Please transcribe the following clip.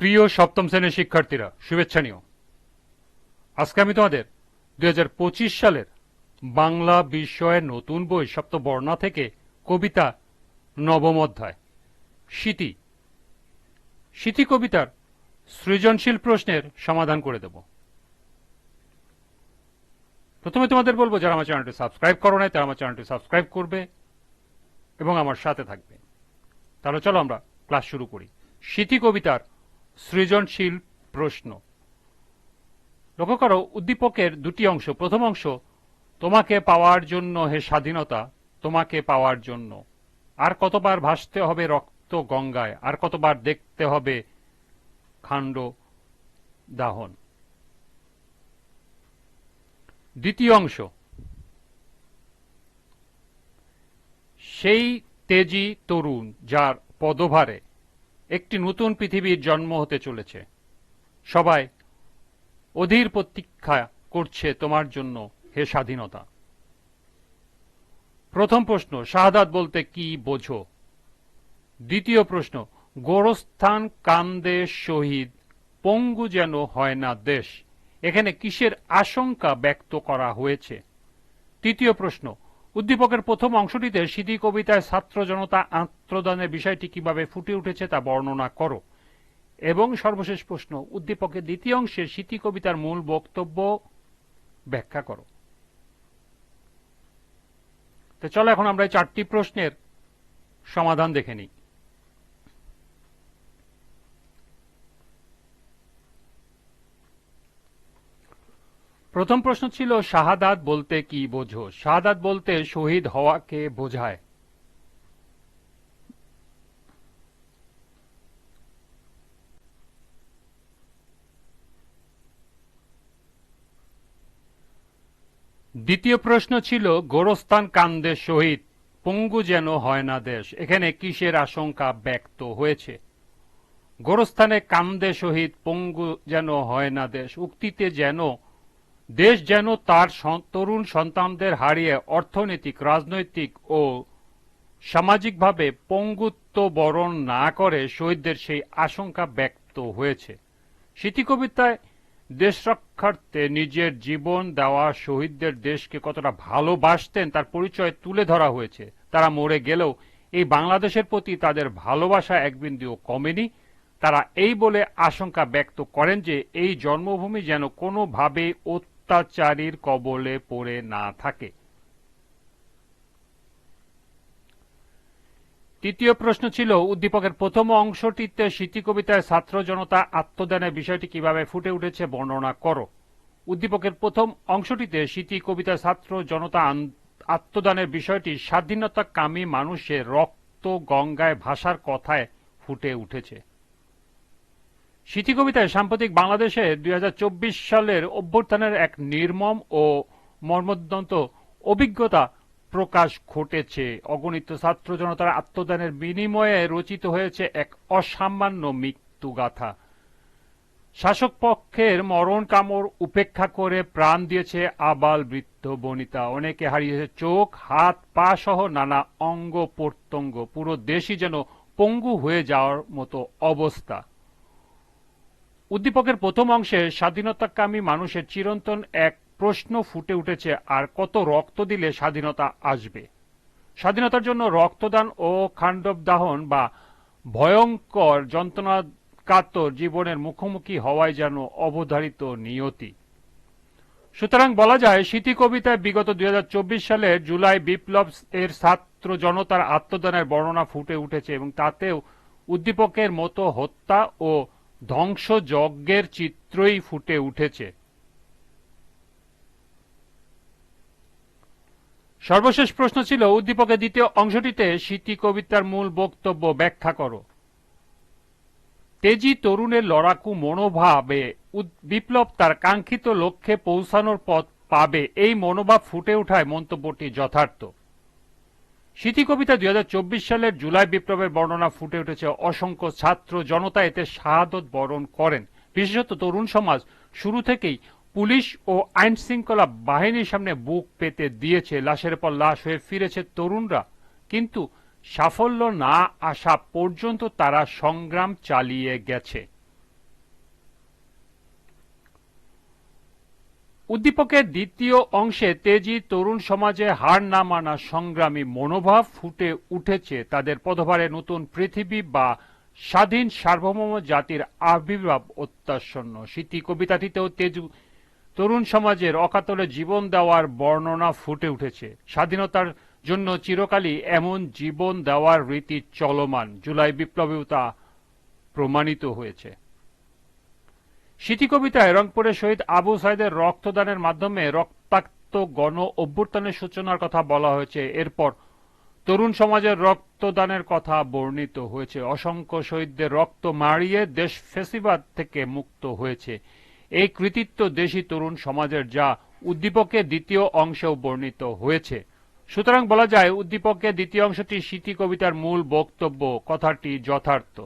প্রিয় সপ্তম শ্রেণির শিক্ষার্থীরা, শুভেচ্ছা নিও। আজকে আমি তোমাদের দু হাজার পঁচিশ সালের বাংলা বিষয়ের নতুন বই সপ্তবর্ণা থেকে কবিতা নবম অধ্যায় স্মৃতি স্মৃতি কবিতার সৃজনশীল প্রশ্নের সমাধান করে দেব। প্রথমে তোমাদের বলব, যারা আমার চ্যানেলটি সাবস্ক্রাইব করো নাই, তারা আমার চ্যানেলটি সাবস্ক্রাইব করবে এবং আমার সাথে থাকবে। তাহলে চলো আমরা ক্লাস শুরু করি। স্মৃতি কবিতার সৃজনশীল প্রশ্ন। লক্ষ্য করো, উদ্দীপকের দুটি অংশ। প্রথম অংশ, তোমাকে পাওয়ার জন্য হে স্বাধীনতা, তোমাকে পাওয়ার জন্য। আর কতবার ভাসতে হবে রক্ত গঙ্গায়, আর কতবার দেখতে হবে খান্ড দাহন। দ্বিতীয় অংশ, সেই তেজি তরুণ যার পদভারে একটি নতুন পৃথিবীর জন্ম হতে চলেছে। সবাই অধীর প্রতীক্ষা করছে তোমার জন্য হে স্বাধীনতা। প্রথম প্রশ্ন, শাহাদাত বলতে কি বোঝো? দ্বিতীয় প্রশ্ন, গোরস্থান কান্দে শহীদ, পঙ্গু যেন হয় না দেশ, এখানে কিসের আশঙ্কা ব্যক্ত করা হয়েছে? তৃতীয় প্রশ্ন উদ্দীপকের প্রথম অংশটিতে স্মৃতি কবিতায় ছাত্র জনতা আত্মদানের বিষয়টি কীভাবে ফুটে উঠেছে তা বর্ণনা করো। এবং সর্বশেষ প্রশ্ন, উদ্দীপকের দ্বিতীয় অংশে স্মৃতি কবিতার মূল বক্তব্য ব্যাখ্যা করো। তো চলো এখন আমরা এই চারটি প্রশ্নের সমাধান দেখে নিই। প্রথম প্রশ্ন ছিল, শাহাদাত বলতে কি বোঝো? শাহাদাত বলতে শহীদ হওয়াকে বোঝায়? দ্বিতীয় প্রশ্ন ছিল, গোরস্থান কান্দে শহীদ, পঙ্গু যেন হয় না দেশ। এখানে কিসের আশঙ্কা ব্যক্ত হয়েছে? গোরস্থানে কান্দে শহীদ, পঙ্গু যেন হয় না দেশ। উক্তিতে যেন দেশ যেন তার তরুণ সন্তানদের হারিয়ে অর্থনৈতিক, রাজনৈতিক ও সামাজিকভাবে পঙ্গুত্ব বরণ না করে শহীদদের সেই আশঙ্কা ব্যক্ত হয়েছে। স্মৃতি কবিতায়, দেশ রক্ষার্থে নিজের জীবন দেওয়া শহীদদের দেশকে কতটা ভালোবাসতেন তার পরিচয় তুলে ধরা হয়েছে। তারা মরে গেলেও এই বাংলাদেশের প্রতি তাদের ভালোবাসা এক বিন্দুও কমেনি। তারা এই বলে আশঙ্কা ব্যক্ত করেন যে এই জন্মভূমি যেন কোনোভাবে অত্যাচারীর কবলে পড়ে না থাকে। তৃতীয় প্রশ্ন ছিল, উদ্দীপকের প্রথম অংশটিতে স্মৃতি কবিতায় ছাত্র জনতা আত্মদানের বিষয়টি কীভাবে ফুটে উঠেছে বর্ণনা করো। উদ্দীপকের প্রথম অংশটিতে স্মৃতি কবিতায় ছাত্র জনতা আত্মদানের বিষয়টি স্বাধীনতাকামী মানুষের রক্ত গঙ্গায় ভাষার কথায় ফুটে উঠেছে। স্মৃতি কবিতায় সাম্প্রতিক বাংলাদেশে দুই হাজার চব্বিশ সালের অভ্যর্থানের এক নির্মম ও মর্মদন্ত অভিজ্ঞতা প্রকাশ ঘটেছে। অগণিত ছাত্র জনতার আত্মদানের বিনিময়ে রচিত হয়েছে এক অসামান্য মৃত্যুগাথা। শাসক পক্ষের মরণ কামড় উপেক্ষা করে প্রাণ দিয়েছে আবাল বৃদ্ধ বনিতা। অনেকে হারিয়েছে চোখ, হাত, পা সহ নানা অঙ্গ প্রত্যঙ্গ। পুরো দেশই যেন পঙ্গু হয়ে যাওয়ার মতো অবস্থা। উদ্দীপকের প্রথম অংশে স্বাধীনতাকামী মানুষের চিরন্তন এক প্রশ্ন ফুটে উঠেছে, আর কত রক্ত দিলে স্বাধীনতা আসবে? স্বাধীনতার জন্য রক্তদান ও খাণ্ডব দাহন বা ভয়ঙ্কর যন্ত্রণা কাতর জীবনের মুখোমুখি হওয়ায় যেন অবধারিত নিয়তি। সুতরাং বলা যায়, স্মৃতি কবিতায় বিগত দুই সালের জুলাই বিপ্লব এর ছাত্র জনতার আত্মদানের বর্ণনা ফুটে উঠেছে এবং তাতেও উদ্দীপকের মতো হত্যা ও ধ্বংসযজ্ঞের চিত্রই ফুটে উঠেছে। সর্বশেষ প্রশ্ন ছিল, উদ্দীপকের দ্বিতীয় অংশটিতে স্মৃতি কবিতার মূল বক্তব্য ব্যাখ্যা করো। তেজি তরুণের লড়াকু মনোভাবে বিপ্লব তার কাঙ্ক্ষিত লক্ষ্যে পৌঁছানোর পথ পাবে, এই মনোভাব ফুটে ওঠায় মন্তব্যটি যথার্থ। স্মৃতি কবিতা দুই সালের জুলাই বিপ্লবের বর্ণনা ফুটে উঠেছে। অসংখ্য ছাত্র জনতা এতে শাহাদত বরণ করেন। বিশেষত তরুণ সমাজ শুরু থেকেই পুলিশ ও আইন শৃঙ্খলা বাহিনীর সামনে বুক পেতে দিয়েছে। লাশের পর লাশ হয়ে ফিরেছে তরুণরা। কিন্তু সাফল্য না আসা পর্যন্ত তারা সংগ্রাম চালিয়ে গেছে। উদ্দীপকের দ্বিতীয় অংশে তেজি তরুণ সমাজে হার না মানা সংগ্রামী মনোভাব ফুটে উঠেছে তাদের পদভারে নতুন পৃথিবী বা স্বাধীন সার্বভৌম জাতির আবির্ভাব অত্যাসন্ন স্মৃতি কবিতাটিতেও তেজু তরুণ সমাজের অকাতরে জীবন দেওয়ার বর্ণনা ফুটে উঠেছে। স্বাধীনতার জন্য চিরকালই এমন জীবন দেওয়ার রীতি চলমান। জুলাই বিপ্লবেও তা প্রমাণিত হয়েছে। স্মৃতি কবিতায় রংপুরের শহীদ আবু সাইদের রক্তদানের মাধ্যমে রক্তাক্ত গণ অভ্যুত্থানের সূচনার কথা বলা হয়েছে। এরপর তরুণ সমাজের রক্তদানের কথা বর্ণিত হয়েছে। অসংখ্য শহীদদের রক্ত মারিয়ে দেশ ফেসিবাদ থেকে মুক্ত হয়েছে। এই কৃতিত্ব দেশি তরুণ সমাজের যা উদ্দীপকের দ্বিতীয় অংশেও বর্ণিত হয়েছে। সুতরাং বলা যায় উদ্দীপকের দ্বিতীয় অংশটি স্মৃতি কবিতার মূল বক্তব্য। কথাটি যথার্থ।